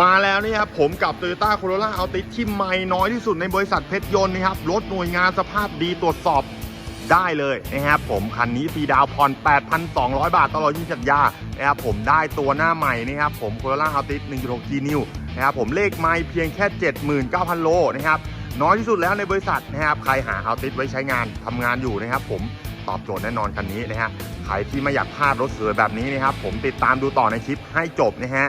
มาแล้วนี่ครับผมกับ Toyota Corolla Altis ที่ใหม่น้อยที่สุดในบริษัทเพชรยนต์นะครับ รถหน่วยงานสภาพดีตรวจสอบได้เลยนะครับผมคันนี้ฟรีดาวน์ผ่อน 8,200 บาทตลอดยี่สัญญานะครับผมได้ตัวหน้าใหม่นะครับผม Corolla Altis 1.6 G New นะครับผมเลขไมล์เพียงแค่ 79,000 โลนะครับน้อยที่สุดแล้วในบริษัทนะครับใครหา Altis ไว้ใช้งานทำงานอยู่นะครับผมตอบโจทย์แน่นอนคันนี้นะฮะใครที่ไม่อยากพลาดรถสวยแบบนี้นะครับผมติดตามดูต่อในคลิปให้จบนะฮะ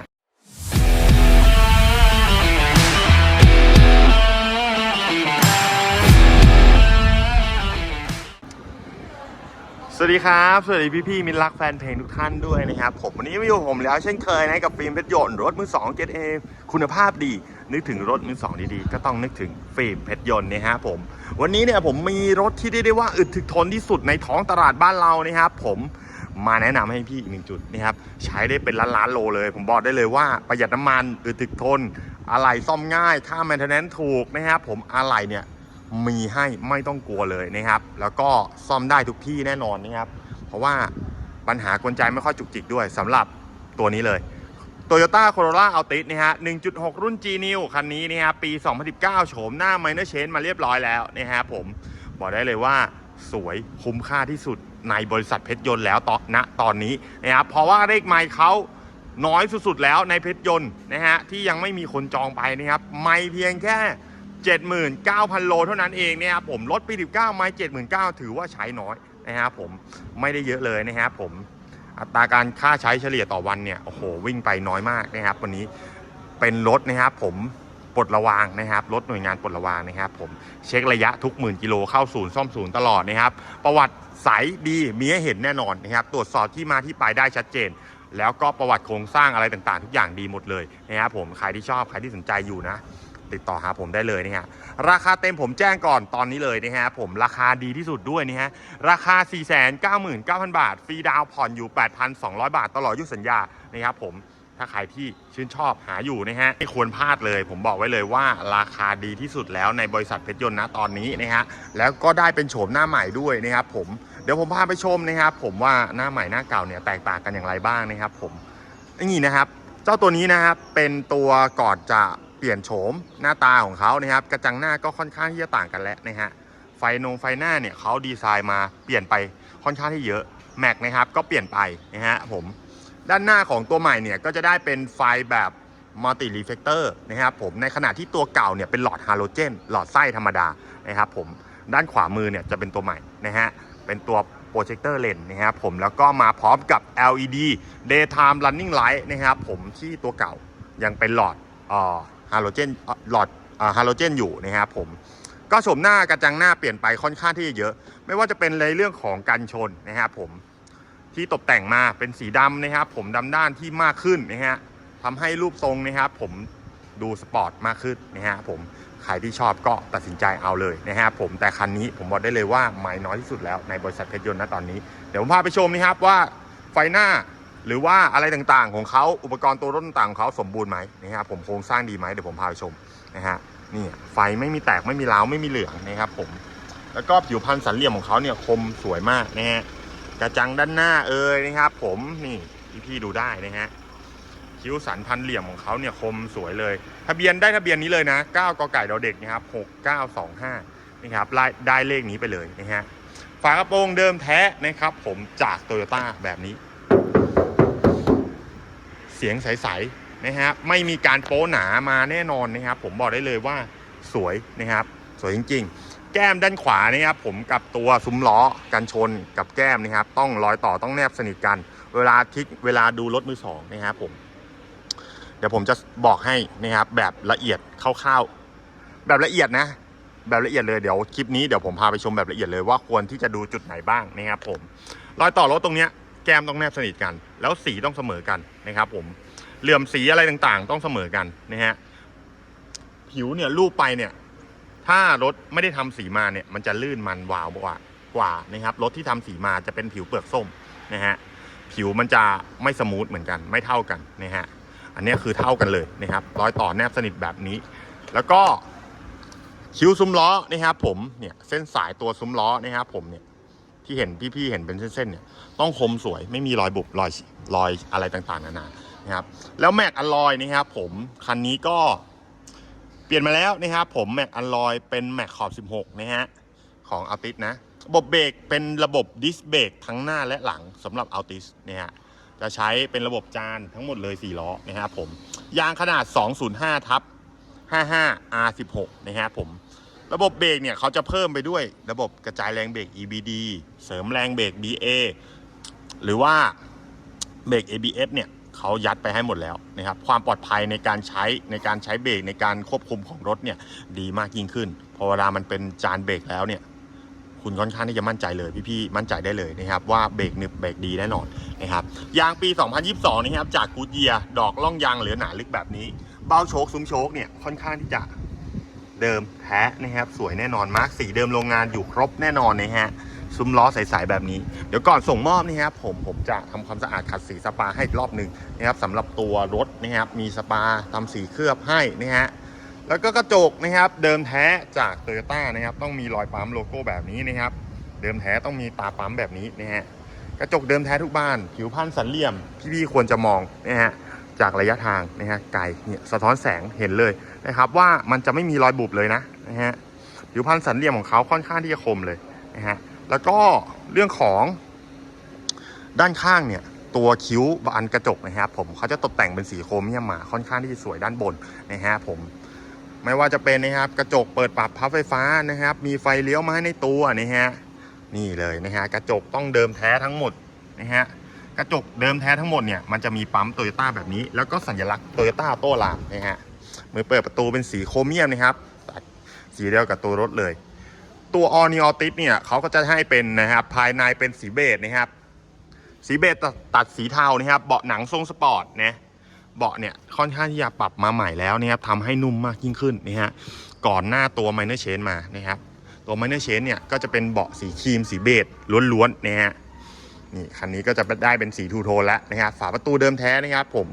สวัสดีครับ สวัสดีพี่พี่ๆมิตรรักแฟนเพลงทุกท่านด้วยนะครับ ผมวันนี้มาอยู่กับผมแล้วเช่นเคยนะกับฟิล์มเพชรยนต์รถมือ2เกตเอคุณภาพดี นึกถึงรถมือ2ดีๆ ก็ต้องนึกถึงฟิล์มเพชรยนต์นะฮะผม วันนี้เนี่ยผมมีรถที่ได้ได้ว่าอึดถึกทนที่สุดในท้องตลาดบ้านเรานะครับผมมาแนะนำให้พี่อีกหนึ่งจุดนะครับใช้ได้เป็นล้านล้านๆโลเลย ผมบอกได้เลยว่าประหยัดน้ำมันอึดถึกทนอะไหล่ซ่อมง่ายค่าแมนเทนแนนซ์ถูกนะครับผมอะไหล่เนี่ย มีให้ไม่ต้องกลัวเลยนะครับ แล้วก็ซ่อมได้ทุกที่แน่นอนนะครับ เพราะว่าปัญหากวนใจไม่ค่อยจุกจิกด้วยสำหรับตัวนี้เลย Toyota Corolla Altis นะฮะ 1.6 รุ่น G New คันนี้นะฮะปี 2019 โฉมหน้า Minor Change มาเรียบร้อยแล้วนะฮะผม บอกได้เลยว่าสวยคุ้มค่าที่สุดในบริษัทเพชรยนต์แล้วตอนณตอนนี้นะครับเพราะว่าเลขไมล์เขาน้อยสุดๆแล้วในเพชรยนต์นะฮะที่ยังไม่มีคนจองไปนะครับ ไม่เพียงแค่ 79,000 โลเท่านั้นเองเนี่ยครับผมรถปี 19 ไมล์79,000 ถือว่าใช้น้อยนะครับผมไม่ได้เยอะเลยนะครับผมอัตราการค่าใช้เฉลี่ยต่อวันเนี่ยโอ้โหวิ่งไปน้อยมากนะครับวันนี้เป็นรถนะครับผมปลดระวางนะครับรถหน่วยงานปลดระวางนะครับ ผมเช็คระยะทุกหมื่นกิโลเข้าศูนย์ซ่อมศูนย์ตลอดนะครับ ประวัติใสดีมีให้เห็นแน่นอนนะครับ ตรวจสอบที่มาที่ไปได้ชัดเจน แล้วก็ประวัติโครงสร้างอะไรต่างๆ ทุกอย่างดีหมดเลยนะครับผมใครที่ชอบใครที่สนใจอยู่นะ ติดต่อหาผมได้เลยนะฮะราคาเต็มผมแจ้งก่อนตอนนี้เลยนะฮะผมราคาดีที่สุดด้วยนะฮะราคา 499,000 บาท ฟรีดาวน์ผ่อนอยู่ 8,200 บาท ตลอดยุสัญญานะครับผมถ้าใครที่ชื่นชอบหาอยู่นะฮะไม่ควรพลาดเลย ผมบอกไว้เลยว่าราคาดีที่สุดแล้วในบริษัทเพชรยนต์นะตอนนี้นะฮะแล้วก็ได้เป็นโฉมหน้าใหม่ด้วยนะครับผมเดี๋ยวผมพาไปชมนะครับผมว่าหน้าใหม่หน้าเก่าเนี่ยแตกต่างกันอย่างไรบ้างนะครับผมนี่นะครับ เจ้าตัวนี้นะครับเป็นตัวก่อนจะ เปลี่ยนโฉมหน้าตาของเขานะครับ กระจังหน้าก็ค่อนข้างที่จะต่างกันแล้วนะฮะไฟนงไฟหน้าเนี่ยเขาดีไซน์มาเปลี่ยนไปค่อนข้างที่เยอะแม็กนะครับก็เปลี่ยนไปนะฮะผมด้านหน้าของตัวใหม่เนี่ยก็จะได้เป็นไฟแบบมัลติรีเฟกเตอร์นะครับผมในขณะที่ตัวเก่าเนี่ยเป็นหลอดฮาโลเจน หลอดไส้ธรรมดานะครับผมด้านขวามือเนี่ยจะเป็นตัวใหม่นะฮะเป็นตัวโปรเจคเตอร์เลนนะครับผมแล้วก็มาพร้อมกับ LED daytime running light นะครับผมที่ตัวเก่ายังเป็นหลอดอ๋อ ฮาโลเจนหลอดฮาโลเจนอยู่นะครับผมก็โฉมหน้ากระจังหน้าเปลี่ยนไปค่อนข้างที่จะเยอะ ไม่ว่าจะเป็นในเรื่องของการชนนะครับผมที่ตกแต่งมาเป็นสีดำนะครับ ผมดำด้านที่มากขึ้นนะฮะทำให้รูปทรงนะครับ ผมดูสปอร์ตมากขึ้นนะฮะผมใครที่ชอบก็ตัดสินใจเอาเลยนะฮะผมแต่คันนี้ผมบอกได้เลยว่าไม่น้อยที่สุดแล้วในบริษัทเพชรยนต์ณตอนนี้ เดี๋ยวผมพาไปชมนะครับว่าไฟหน้า หรือว่าอะไรต่างๆของเขาอุปกรณ์ตัวรถต่างๆของเขาสมบูรณ์ไหมนะครับผมโครงสร้างดีไหมเดี๋ยวผมพาไปชมนะฮะนี่ไฟไม่มีแตกไม่มีร้าวไม่มีเหลืองนะครับผมแล้วก็ผิวพรรณสันเหลี่ยมของเขาเนี่ยคมสวยมากนะฮะกระจังด้านหน้าเอ่ยนะครับ ผมนี่พี่ๆดูได้นะฮะคิ้วสันพันเหลี่ยมของเขาเนี่ยคมสวยเลยทะเบียนได้ทะเบียนนี้เลยนะ 9กไก่ดอเด็กนะครับ6925นี่ครับได้ได้เลขนี้ไปเลยนะฮะฝากระโปรงเดิมแท้นะครับ ผมจากโตโยต้าแบบนี้ เสียงใสๆนะฮะไม่มีการโป๊หนามาแน่นอนนะครับ ผมบอกได้เลยว่าสวยนะครับ สวยจริง ๆ แก้มด้านขวานะครับผมกับตัวซุ้มล้อกันชนกับแก้มนะครับ ต้องรอยต่อต้องแนบสนิทกัน เวลาทิกเวลาดูรถมือสองนะครับผมเดี๋ยวผมจะบอกให้นะครับแบบละเอียดคร่าวๆแบบละเอียดนะ แบบละเอียดเลยเดี๋ยวคลิปนี้เดี๋ยวผมพาไปชมแบบละเอียดเลยว่าควรที่จะดูจุดไหนบ้างนะครับผมรอยต่อรถตรงเนี้ย แก้มต้องแนบสนิทกัน แล้วสีต้องเสมอกันนะครับผมเหลื่อมสีอะไรต่างๆ ต้องเสมอกันนะฮะผิวเนี่ยรูปไปเนี่ย ถ้ารถไม่ได้ทำสีมาเนี่ย มันจะลื่นมันวาวกว่ากว่านะครับรถที่ทำสีมาจะเป็นผิวเปลือกส้มนะฮะผิวมันจะไม่สมูทเหมือนกันไม่เท่ากันนะฮะอันนี้คือเท่ากันเลยนะครับรอยต่อแนบสนิทแบบนี้ แล้วก็คิ้วซุ้มล้อนะครับผมเนี่ยเส้นสายตัวซุ้มล้อนะครับผมเนี่ย ที่เห็นพี่ๆเห็นเป็นเส้นๆเนี่ยต้องคมสวยไม่มีรอยบุบรอยรอยอะไรต่างๆนานานะครับแล้วแม็กอลลอยนะครับผมคันนี้ก็เปลี่ยนมาแล้วนะครับผมแม็กอลลอยเป็นแม็กขอบ 16 นะฮะของอัลติสนะระบบเบรกเป็นระบบดิสเบรกทั้งหน้าและหลังสำหรับอัลติสนะฮะจะใช้เป็นระบบจานทั้งหมดเลย 4 ล้อนะครับผมยางขนาด 205 ทับ 55 R16 นะฮะผม ระบบเบรกเนี่ยเขาจะเพิ่มไปด้วย ระบบกระจายแรงเบรก EBD เสริมแรงเบรก BA หรือว่าเบรก ABS เนี่ยเขายัดไปให้หมดแล้วนะครับความปลอดภัยในการใช้ในการใช้เบรกในการควบคุมของรถเนี่ยดีมากยิ่งขึ้นพอเวลามันเป็นจานเบรกแล้วเนี่ยคุณค่อนข้างที่จะมั่นใจเลยพี่ๆมั่นใจได้เลยนะครับว่าเบรกหนึบเบรกดีแน่นอนนะครับยางปี 2022 นะครับจากกูดเยียดอกล่องยางเหลือหนาลึกแบบนี้ เบ้าโชคซุ้มโชคเนี่ยค่อนข้างที่จะ เดิมแท้นะครับ สวยแน่นอนมาร์กสีเดิมโรงงานอยู่ครบแน่นอนนะฮะซุ้มล้อใสๆแบบนี้ เดี๋ยวก่อนส่งมอบนะครับผมผมจะทำความสะอาดขัดสีสปาให้รอบหนึ่งนะครับสำหรับตัวรถนะครับมีสปาทำสีเคลือบให้นะฮะแล้วก็กระจกนะครับ เดิมแท้จากโตโยต้านะครับ ต้องมีรอยปั๊มโลโก้แบบนี้นะครับ เดิมแท้ต้องมีตาปั๊มแบบนี้นะฮะกระจกเดิมแท้ทุกบ้าน ผิวพันธ์สันเหลี่ยมพี่ๆควรจะมองนะฮะ จากระยะทางนะฮะไกลเนี่ยสะท้อนแสงเห็นเลยนะครับว่ามันจะไม่มีรอยบุบเลยนะนะฮะผิวพันธ์สันเหลี่ยมของเขาค่อนข้างที่จะคมเลยนะฮะแล้วก็เรื่องของด้านข้างเนี่ยตัวคิ้วบานกระจกนะครับผมเขาจะตกแต่งเป็นสีโครเมียมมาค่อนข้างที่จะสวยด้านบนนะฮะผมไม่ว่าจะเป็นนะครับกระจกเปิดปรับพับไฟฟ้านะครับ มีไฟเลี้ยวมาให้ในตัวนะฮะนี่เลยนะฮะกระจกต้องเดิมแท้ทั้งหมดนะฮะ กระจกเดิมแท้ทั้งหมดเนี่ยมันจะมีปั๊มโตโยต้าแบบนี้ แล้วก็สัญลักษณ์โตโยต้าโต้ลามนะฮะมือเปิดประตูเป็นสีโครเมียมนะครับสีเดียวกับตัวรถเลย ตัวออนิออติสเนี่ยเขาก็จะให้เป็นนะครับภายในเป็นสีเบจนะครับสีเบจตัดตัดสีเทานะครับเบาะหนังทรงสปอร์ตนะเบาะเนี่ยค่อนข้างที่จะปรับมาใหม่แล้วนะครับทำให้นุ่มมากยิ่งขึ้นนะฮะก่อนหน้าตัว Minor Change มานะครับตัว Minor Change เนี่ยก็จะเป็นเบาะสีครีมสีเบจล้วนๆนะฮะ นี่คันนี้ก็จะได้เป็นสีทูโทนแล้วนะฮะฝาประตูเดิมแท้นะครับ ผม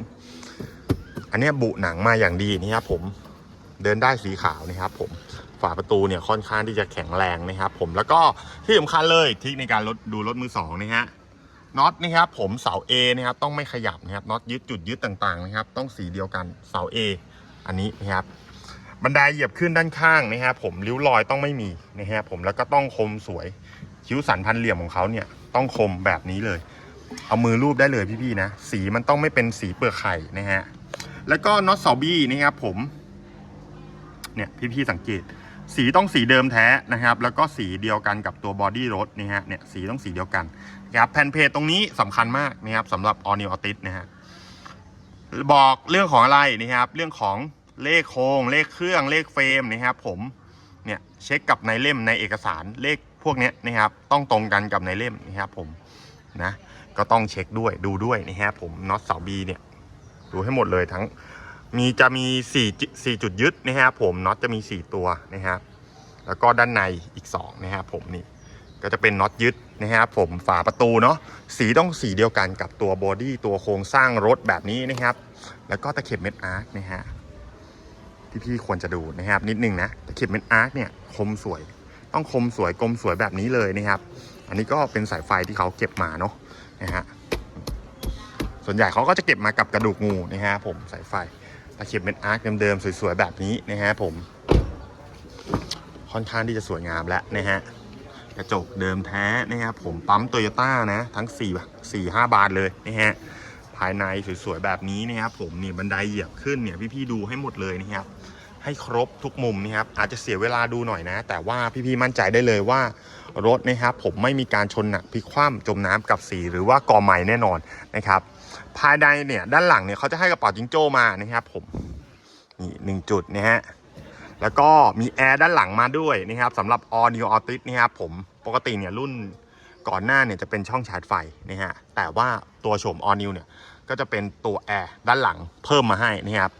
อันนี้บุหนังมาอย่างดีนะครับผมเดินได้สีขาวนะครับ ผมฝาประตูเนี่ยค่อนข้างที่จะแข็งแรงนะครับ ผมแล้วก็ที่สำคัญเลยทริคในการรถดูรถมือสองนะฮะน็อตนะครับผมเสา A นะครับต้องไม่ขยับนะครับน็อตยึดจุดยึดต่างๆนะครับ ต้องสีเดียวกันเสา A อันนี้นะครับบันไดเหยียบขึ้นด้านข้างนะครับผมริ้วรอยต้องไม่มีนะครับผมแล้วก็ต้องคมสวยคิ้วสันพันเหลี่ยมของเขาเนี่ย ต้องคมแบบนี้เลย เอามือรูปได้เลยพี่ๆนะ สีมันต้องไม่เป็นสีเปลือกไข่นะฮะ แล้วก็น็อตเสาบี้นะครับผม เนี่ยพี่ๆสังเกต สีต้องสีเดิมแท้นะครับ แล้วก็สีเดียวกันกับตัวบอดี้รถนี่ฮะ เนี่ยสีต้องสีเดียวกันนะครับแผ่นเพจตรงนี้สำคัญมากนะครับสำหรับ All New Altis นะฮะ บอกเรื่องของอะไรนะครับ เรื่องของเลขโครง เลขเครื่อง เลขเฟรมนะครับผม เนี่ยเช็คกับในเล่มในเอกสารเลข พวกนี้นะครับต้องตรงกันกับในเล่มนะครับผมนะก็ต้องเช็คด้วยดูด้วยนะครับผมน็อตเสาบีเนี่ยดูให้หมดเลยทั้งมีจะมี4 4จุดยึดนะครับผมน็อตจะมี 4 ตัวนะครับแล้วก็ด้านในอีก2นะครับผมนี่ก็จะเป็นน็อตยึดนะครับผมฝาประตูเนาะสีต้องสีเดียวกันกับตัวบอดี้ตัวโครงสร้างรถแบบนี้นะครับ แล้วก็ตะเข็บเม็ดอาร์คนะฮะที่พี่ควรจะดูนะครับนิดนึงนะตะเข็บเม็ดอาร์คเนี่ยคมสวย ต้องคมสวยกลมสวยแบบนี้เลยนะครับ อันนี้ก็เป็นสายไฟที่เขาเก็บมาเนาะนะฮะส่วนใหญ่เขาก็จะเก็บมากับกระดูกงูนะฮะผมสายไฟตะเข็บเป็นอาร์คเดิมๆสวยๆแบบนี้นะฮะผมค่อนข้างที่จะสวยงามแล้วนะฮะกระจกเดิมแท้นะครับผมปั๊มโตโยต้านะทั้ง4 4 5 บาทเลยนะฮะภายในสวยๆแบบนี้นะครับผมนี่บันไดเหยียบขึ้นเนี่ยพี่ๆดูให้หมดเลยนะครับ ให้ครบทุกมุมนะครับอาจจะเสียเวลาดูหน่อยนะ แต่ว่าพี่ๆมั่นใจได้เลยว่ารถนะครับผมไม่มีการชนหนักพลิกคว่ำจมน้ำกับสีหรือว่ากอไม้แน่นอนนะครับ ภายในเนี่ยด้านหลังเนี่ยเขาจะให้กระเป๋าจิงโจ้มานะครับผมนี่หนึ่งจุดนะฮะแล้วก็มีแอร์ด้านหลังมาด้วยนะครับสำหรับ All New Altis นะครับผมปกติเนี่ยรุ่นก่อนหน้าเนี่ยจะเป็นช่องชาร์จไฟนะฮะแต่ว่าตัวโฉม All New เนี่ยก็จะเป็นตัวแอร์ด้านหลังเพิ่มมาให้นะครับ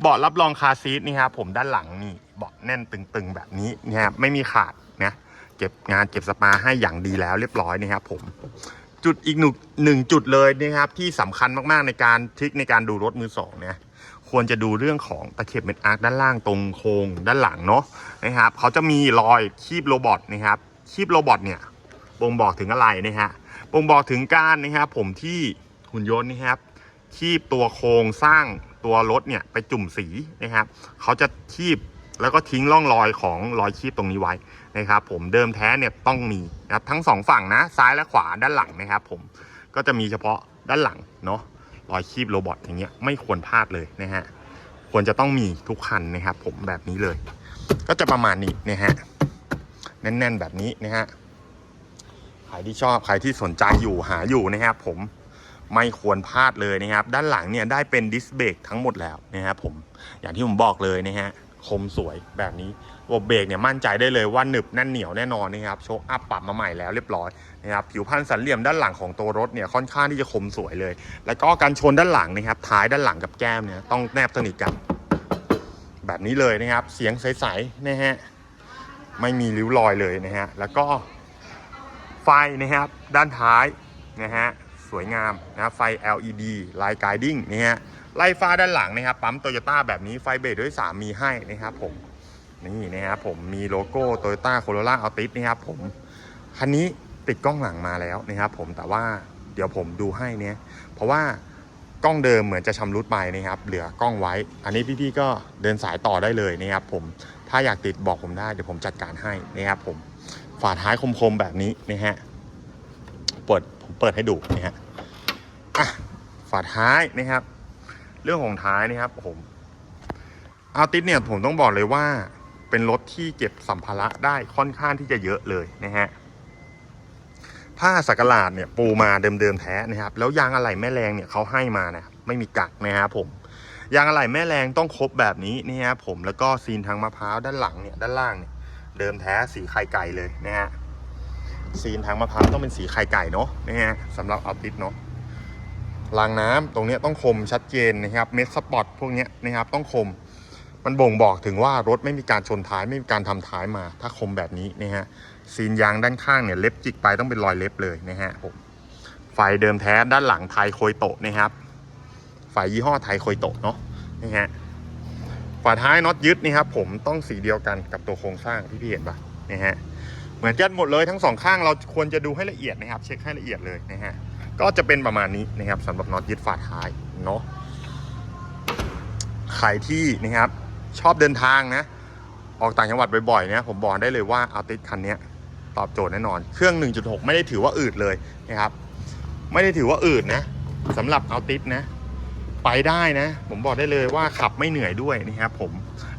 เบาะรับรองคาซีทนี่ครับผมด้านหลังนี่เบาะแน่นตึงๆแบบนี้นะครับไม่มีขาดนะเก็บงานเก็บสปาให้อย่างดีแล้วเรียบร้อยนะครับผมจุดอีกหนึ่งหนึ่งจุดเลยนะครับที่สำคัญมากๆในการทริคในการดูรถมือสองเนี่ยควรจะดูเรื่องของตะเข็บเม็ดอาร์คด้านล่างตรงโครงด้านหลังเนาะนะครับเขาจะมีรอยคีบโรบอทนะครับคีบโรบอทเนี่ยบ่งบอกถึงอะไรนะฮะบ่งบอกถึงการนะครับผมที่หุ่นยนต์นะครับคีบตัวโครงสร้าง ตัวรถเนี่ยไปจุ่มสีนะครับเขาจะคีบแล้วก็ทิ้งร่องรอยของรอยคีบตรงนี้ไว้นะครับผมเดิมแท้เนี่ยต้องมีนะครับทั้งสองฝั่งนะซ้ายและขวาด้านหลังนะครับผมก็จะมีเฉพาะด้านหลังเนาะรอยคีบโรบอทอย่างเงี้ยไม่ควรพลาดเลยนะฮะควรจะต้องมีทุกคันนะครับผมแบบนี้เลย ก็จะประมาณนี้นะฮะแน่นๆแบบนี้นะฮะใครที่ชอบใครที่สนใจอยู่หาอยู่นะครับผม ไม่ควรพลาดเลยนะครับ ด้านหลังเนี่ยได้เป็นดิสเบรกทั้งหมดแล้วนะครับผมอย่างที่ผมบอกเลยนะฮะคมสวยแบบนี้ระบบเบรกเนี่ยมั่นใจได้เลยว่าหนึบแน่นเหนียวแน่นอนนะครับโชคอัพปรับมาใหม่แล้วเรียบร้อยนะครับผิวพันธ์สันเหลี่ยมด้านหลังของตัวรถเนี่ยค่อนข้างที่จะคมสวยเลย แล้วก็การชนด้านหลังนะครับท้ายด้านหลังกับแก้มเนี่ยต้องแนบสนิทกัน แบบนี้เลยนะครับ เสียงใสๆนะฮะไม่มีริ้วรอยเลยนะฮะแล้วก็ไฟนะครับด้านท้ายนะฮะ สวยงามนะครับไฟ LED ไลท์ไกดิ้งนะฮะไล่ฟ้าด้านหลังนะครับปั๊มโตโยต้าแบบนี้ไฟเบรดด้วย3มีให้นะครับผมนี่นะครับผมมีโลโก้โตโยต้าโคโรล่าอัลติสนะครับผมคันนี้ติดกล้องหลังมาแล้วนะครับผมแต่ว่าเดี๋ยวผมดูให้เนี่ยเพราะว่ากล้องเดิมเหมือนจะชำรุดไปนะครับ เหลือกล้องไว้ อันนี้พี่ๆก็เดินสายต่อได้เลยนะครับผมถ้าอยากติดบอกผมได้เดี๋ยวผมจัดการให้นะครับผมฝาท้ายคมๆแบบนี้นะฮะเปิด ผมเปิดให้ดูนะฮะอะฝาท้ายนะครับ เรื่องของท้ายนะครับผมอาติสเนี่ยผมต้องบอกเลยว่าเป็นรถที่เก็บสัมภาระได้ค่อนข้างที่จะเยอะเลยนะฮะผ้าสักหลาดเนี่ยปูมาเดิมๆแท้นะครับ แล้วยางอะไหล่แม่แรงเนี่ยเขาให้มานะไม่มีกักนะครับผมยางอะไหล่แม่แรงต้องครบแบบนี้นี่ฮะผมแล้วก็ซีนทางมะพร้าวด้านหลังเนี่ยด้านล่างเนี่ยเดิมแท้สีไข่ไก่เลยนะฮะ ซีนทางมะพร้าวต้องเป็นสีไข่ไก่เนาะนะฮะสำหรับเอาติดเนาะรางน้ำตรงนี้ต้องคมชัดเจนนะครับเมสสปอตพวกนี้นะครับต้องคมมันบ่งบอกถึงว่ารถไม่มีการชนท้ายไม่มีการทำท้ายมา ถ้าคมแบบนี้นะฮะซีนยางด้านข้างเนี่ยเล็บจิกไปต้องเป็นรอยเล็บเลยนะฮะผมไฟเดิมแท้ด้านหลังไทยโคยโตะนะครับไฟยี่ห้อไทยโคยโตะเนาะนี่ฮะฝาท้ายน็อตยึดนี่ครับผมต้องสีเดียวกันกับตัวโครงสร้างที่พี่เห็นปะนี่ฮะ เหมือนกันหมดเลยทั้งสองข้างเราควรจะดูให้ละเอียดนะครับ เช็คให้ละเอียดเลยนะฮะก็จะเป็นประมาณนี้นะครับสำหรับน็อตยึดฝาท้ายเนาะใครที่นะครับชอบเดินทางนะ ออกต่างจังหวัดบ่อยๆเนี่ยผมบอกได้เลยว่าเอาติสคันเนี้ยตอบโจทย์แน่นอน เครื่อง 1.6 ไม่ได้ถือว่าอืดเลยนะครับ ไม่ได้ถือว่าอืดนะสำหรับเอาติสนะ ไปได้นะ ผมบอกได้เลยว่าขับไม่เหนื่อยด้วยนะครับผม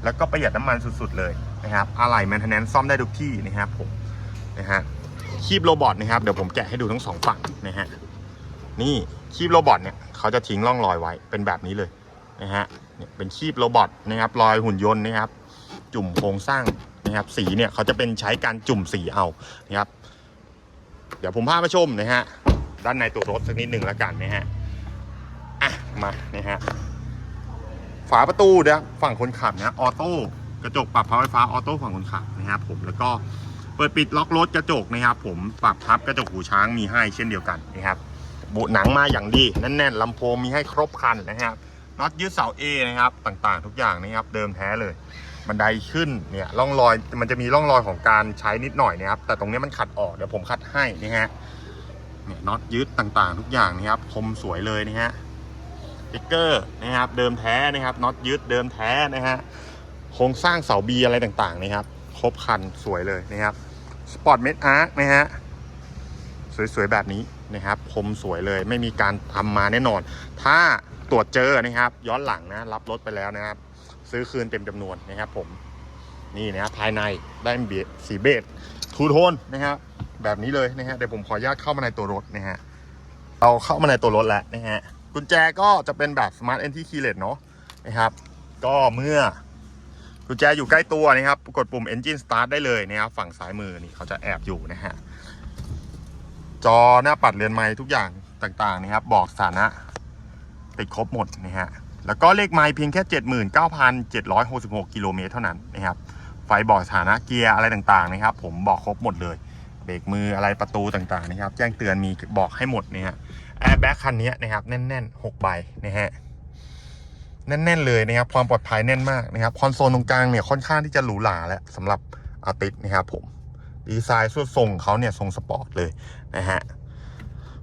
แล้วก็ประหยัดน้ำมันสุดๆเลยนะครับอะไหล่แมนเทนแนนซ่อมได้ทุกที่นะครับผม นะฮะคีบโรบอทนะครับเดี๋ยวผมแกะให้ดูทั้งสองฝั่งนะฮะนี่คีบโรบอทเนี่ยเขาจะทิ้งร่องรอยไว้เป็นแบบนี้เลยนะฮะเนี่ยเป็นคีบโรบอทนะครับรอยหุ่นยนต์นะครับ จุ่มโครงสร้างนะครับ สีเนี่ยเขาจะเป็นใช้การจุ่มสีเอานะครับ เดี๋ยวผมพามาชมนะฮะด้านในตัวรถสักนิดหนึ่งแล้วกันนะฮะอะมานะฮะฝาประตูนะฝั่งคนขับนะออโต้กระจกปรับพับไฟฟ้าออโต้ฝั่งคนขับนะครับผมแล้วก็ เปิดปิดล็อกรถกระจกนะครับ ผมปรับพับกระจกหูช้างมีให้เช่นเดียวกันนะครับบุหนังมาอย่างดีแน่นๆลำโพงมีให้ครบครันนะครับน็อตยึดเสา A นะครับต่างๆ ทุกอย่างนะครับเดิมแท้เลยบันไดขึ้นเนี่ยร่องรอยมันจะมีร่องรอยของการใช้นิดหน่อยนะครับ แต่ตรงนี้มันขัดออกเดี๋ยวผมขัดให้นะฮะเนี่ยน็อตยึดต่างๆ ทุกอย่างนะครับคมสวยเลยนะฮะสติ๊กเกอร์นะครับเดิมแท้นะครับน็อตยึดเดิมแท้นะฮะโครงสร้างเสาบีอะไรต่างๆนะครับ ครบคันสวยเลยนะครับสปอร์ตเมดอาร์นะฮะสวยๆแบบนี้นะครับคมสวยเลยไม่มีการทำมาแน่นอน ถ้าตรวจเจอนะครับ ย้อนหลังนะ รับรถไปแล้วนะครับ ซื้อคืนเต็มจำนวนนะครับ ผมนี่นะครับภายในได้เบียสีเบจทูโทนนะครับแบบนี้เลยนะฮะเดี๋ยวผมขออนุญาตเข้ามาในตัวรถนะฮะเราเข้ามาในตัวรถแล้วนะฮะกุญแจก็จะเป็นแบบ Smart Entry Keyless เนาะนะครับ ก็เมื่อ กุญแจอยู่ใกล้ตัวนะครับ กดปุ่ม Engine Start ได้เลยนะครับฝั่งซ้ายมือนี่เขาจะแอบอยู่นะฮะ จอหน้าปัดเรือนไม้ทุกอย่างต่างๆนะครับ บอกสถานะติดครบหมดนะฮะ แล้วก็เลขไมล์เพียงแค่ 79,766 กิโลเมตรเท่านั้นนะครับ ไฟบอกสถานะเกียร์อะไรต่างๆนะครับ ผมบอกครบหมดเลย เบรกมืออะไรประตูต่างๆนะครับ แจ้งเตือนมีบอกให้หมดนะฮะ แอร์แบ็กคันนี้นะครับแน่นๆ 6 ใบนะฮะ แน่น ๆ เลยนะครับ ความปลอดภัยแน่นมากนะครับคอนโซลตรงกลางเนี่ยค่อนข้างที่จะหรูหราแล้วสำหรับอาติสนะครับผมดีไซน์สุดทรงเขาเนี่ยทรงสปอร์ตเลยนะฮะ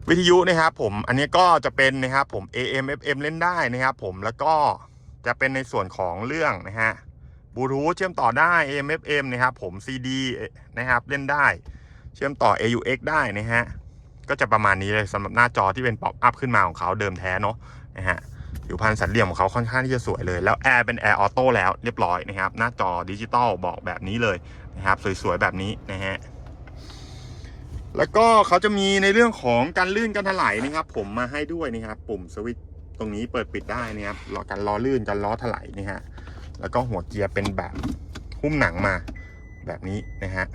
วิทยุนะครับผมอันนี้ก็จะเป็นนะครับผม AM FM เล่นได้นะครับผมแล้วก็จะเป็นในส่วนของเรื่องนะฮะบลูทูธเชื่อมต่อได้ AM FM นะครับผม CD นะครับเล่นได้ เชื่อมต่อ AUX ได้นะฮะก็จะประมาณนี้เลยสำหรับหน้าจอที่เป็นป๊อปอัพขึ้นมาของเขาเดิมแท้เนาะนะฮะ ผิวพรรณสันเหลี่ยมของเขาค่อนข้างที่จะสวยเลย แล้วแอร์เป็นแอร์ออโต้แล้วเรียบร้อยนะครับ หน้าจอดิจิตอลบอกแบบนี้เลยนะครับ สวยๆ แบบนี้นะฮะแล้วก็เขาจะมีในเรื่องของการลื่นการถลายนะครับ ผมมาให้ด้วยนะครับ ปุ่มสวิตช์ตรงนี้เปิดปิดได้นะครับรอการล้อลื่นการล้อถลายนะฮะแล้วก็หัวเกียร์เป็นแบบหุ้มหนังมาแบบนี้นะฮะ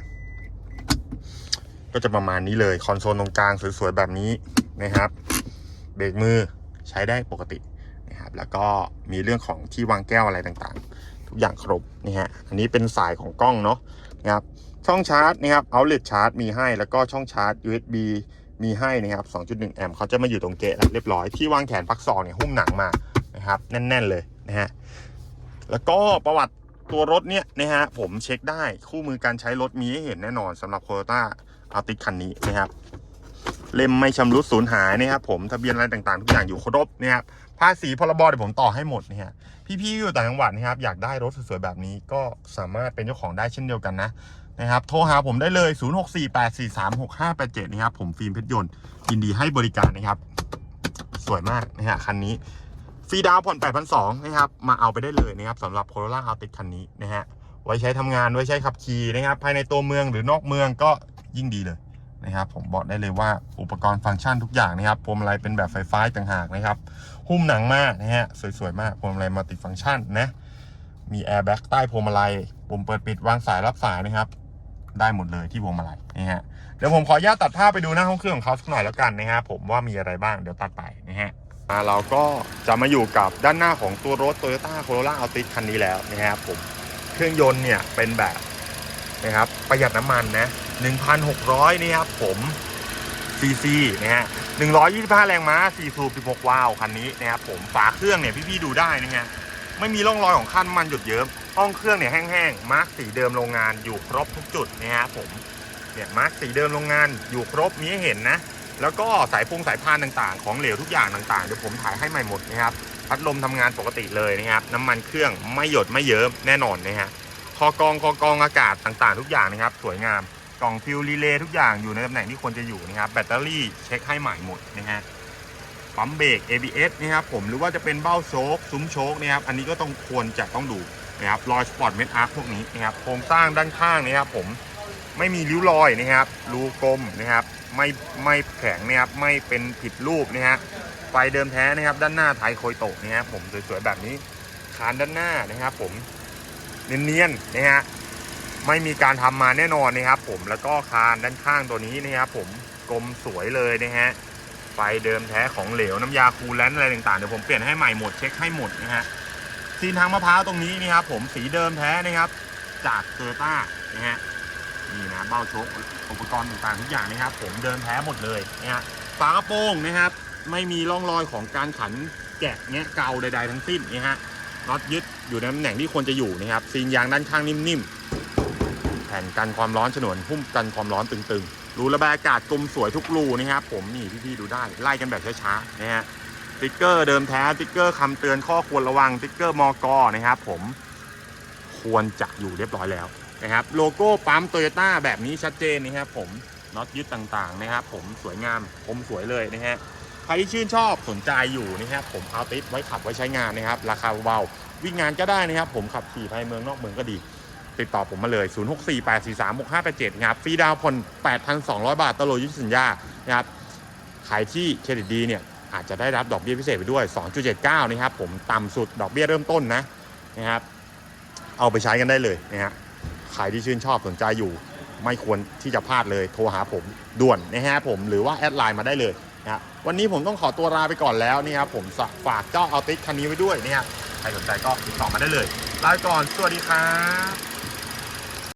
ก็จะประมาณนี้เลยคอนโซลตรงกลางสวยๆแบบนี้นะครับ เบรกมือใช้ได้ปกติ แล้วก็มีเรื่องของที่วางแก้วอะไรต่างๆ ทุกอย่างครบนี่ฮะอันนี้เป็นสายของกล้องเนาะนะครับช่องชาร์จนะครับเอาเล t ชาร์จมีให้แล้วก็ช่องชาร์จ USB มีให้นะครับ 2.1 แอมป์เขาจะมาอยู่ตรงเกะแล้วเรียบร้อยที่วางแขนปักซองเนี่ยหุ้มหนังมานะครับแน่น ๆ เลยนะฮะแล้วก็ประวัติตัวรถเนี่ยนะฮะผมเช็คได้คู่มือการใช้รถมีให้เห็นแน่นอนสำหรับโคโยต้าอาติคันนี้นะครับเล่มไม่ชำรุดสูญหายนะครับผมทะเบียนอะไรต่างๆ ทุกอย่างอยู่ครบนะครับ ภาษีพรบเดี๋ยวผมต่อให้หมดเนะฮะพี่ๆอยู่ต่างจังหวัดนะครับอยากได้รถสวยๆแบบนี้ก็สามารถเป็นเจ้าของได้เช่นเดียวกันนะนะครับโทรหาผมได้เลย 0648436587 นะครับผมฟิล์มเพชรยนต์ยินดีให้บริการนะครับ สวยมากนะฮะคันนี้ฟรีดาวน์ผ่อน 8,200นะครับมาเอาไปได้เลยนะครับสำหรับ Corolla Altis คันนี้นะฮะไว้ใช้ทำงานไว้ใช้ขับขี่นะครับ ภายในตัวเมืองหรือนอกเมืองก็ยิ่งดีเลยนะครับ ผมบอกได้เลยว่าอุปกรณ์ฟังก์ชันทุกอย่างนะครับพวงมาลัยเป็นแบบไฟฟ้าต่างหากนะครับ หุ้มหนังมากนะฮะ สวยๆ มากพวงมาลัยมัลติฟังก์ชันนะ มีแอร์แบ็กใต้พวงมาลัยปุ่มเปิดปิดวางสายรับสายนะครับ ได้หมดเลยที่พวงมาลัยนะฮะ เดี๋ยวผมขออนุญาตตัดภาพไปดูหน้าห้องเครื่องของเขาสักหน่อยแล้วกันนะฮะผมว่ามีอะไรบ้างเดี๋ยวตัดไปนะฮะอ่าเราก็จะมาอยู่กับด้านหน้าของตัวรถ Toyota Corolla Altis คันนี้แล้วนะฮะผมเครื่องยนต์เนี่ยเป็นแบบนะครับประหยัดน้ำมันนะ 1,600 นี่ครับผม ซีซีนะฮะ125 แรงม้า4สูบ16 วาล์วคันนี้นะครับผมฝาเครื่องเนี่ยพี่ๆดูได้นะฮะไม่มีร่องรอยของขั้นมันหยุดเยิ้มห้องเครื่องเนี่ยแห้งๆมาร์กสีเดิมโรงงานอยู่ครบทุกจุดนะฮะผมเนี่ยมาร์กสีเดิมโรงงานอยู่ครบมีให้เห็นนะแล้วก็สายพงสายพานต่างๆ ของเหลวทุกอย่างต่างๆเดี๋ยวผมถ่ายให้ใหม่หมดนะครับพัดลมทำงานปกติเลยนะครับน้ำมันเครื่องไม่หยดไม่เยิ้มแน่นอนนะฮะคอกองคอกองอากาศต่างๆ ทุกอย่างนะครับ สวยงาม กล่องฟิวรีเลย์ทุกอย่างอยู่ในตำแหน่งที่ควรจะอยู่นะครับ แบตเตอรี่เช็คให้ใหม่หมดนะฮะปั๊มเบรก ABS นะครับผมหรือว่าจะเป็นเบ้าโชคซุ้มโชคนะครับอันนี้ก็ต้องควรจะต้องดูนะครับรอยสปอร์ตเมทอาร์พวกนี้นะครับโครงสร้างด้านข้างนะครับผมไม่มีริ้วรอยนะครับรูกลมนะครับไม่ไม่แข็งนะครับไม่เป็นผิดรูปนะฮะไฟเดิมแท้นะครับ ด้านหน้าไทยโคยโตนะครับผมสวยๆแบบนี้คานด้านหน้านะครับผมเนียนๆนะฮะ ไม่มีการทำมาแน่นอนนะครับผมแล้วก็คานด้านข้างตัวนี้นะครับผมกลมสวยเลยนะฮะไฟเดิมแท้ของเหลวน้ำยาคูลแลนอะไรต่างๆเดี๋ยวผมเปลี่ยนให้ใหม่หมดเช็คให้หมดนะฮะซีนทางมะพร้าวตรงนี้นี่ครับผมสีเดิมแท้นะครับ จากเตอร์ต้านะฮะนี่นะเบ้าโชคอุปกรณ์ต่างๆทุกอย่างนะครับ ผมเดิมแท้หมดเลยนะฮะฝากระโปรงนะครับ ไม่มีร่องรอยของการขันแกะเนี้ยเกาใดๆทั้งสิ้นนะฮะน็อตยึดอยู่ในตำแหน่งที่ควรจะอยู่นะครับซีนยางด้านข้างนิ่มๆ ผ่นกันความร้อนฉนวนหุ้มกันความร้อนตึงๆ รูระบายอากาศกลมสวยทุกรูนะครับผมนี่พี่ๆดูได้ไล่กันแบบช้าๆนะฮะติ๊กเกอร์เดิมแท้ติ๊กเกอร์คำเตือนข้อควรระวังติ๊กเกอร์มอกอนะครับผมควรจะอยู่เรียบร้อยแล้วนะครับโลโก้ปั๊มโตโยต้าแบบนี้ชัดเจนนะครับผมน็อตยึดต่างๆนะครับผมสวยงามคมสวยเลยนะฮะใครที่ชื่นชอบสนใจอยู่นะครับผมเอาติดไว้ขับไว้ใช้งานนะครับ ราคาเบาวิ่งงานก็ได้นะครับ ผมขับขี่ภายเมืองนอกเมืองก็ดี ติดต่อผมมาเลย 0648436587ครับฟรีดาวน์ผ่อน8,200 บาทตลอดยุทธสัญญานะครับใครที่เครดิตดีเนี่ยอาจจะได้รับดอกเบี้ยพิเศษไปด้วย 2.79นะครับผมต่ำสุดดอกเบี้ยเริ่มต้นนะนะครับเอาไปใช้กันได้เลยนะฮะใครที่ชื่นชอบสนใจอยู่ ไม่ควรที่จะพลาดเลยโทรหาผมด่วนนะฮะผมหรือว่าแอดไลน์มาได้เลยนะวันนี้ผมต้องขอตัวลาไปก่อนแล้วนี่ครับผมฝากเจ้าเอาติสคันนี้ไว้ด้วยเนี่ยใครสนใจก็ติดต่อมาได้เลยลาไปก่อน สวัสดีครับ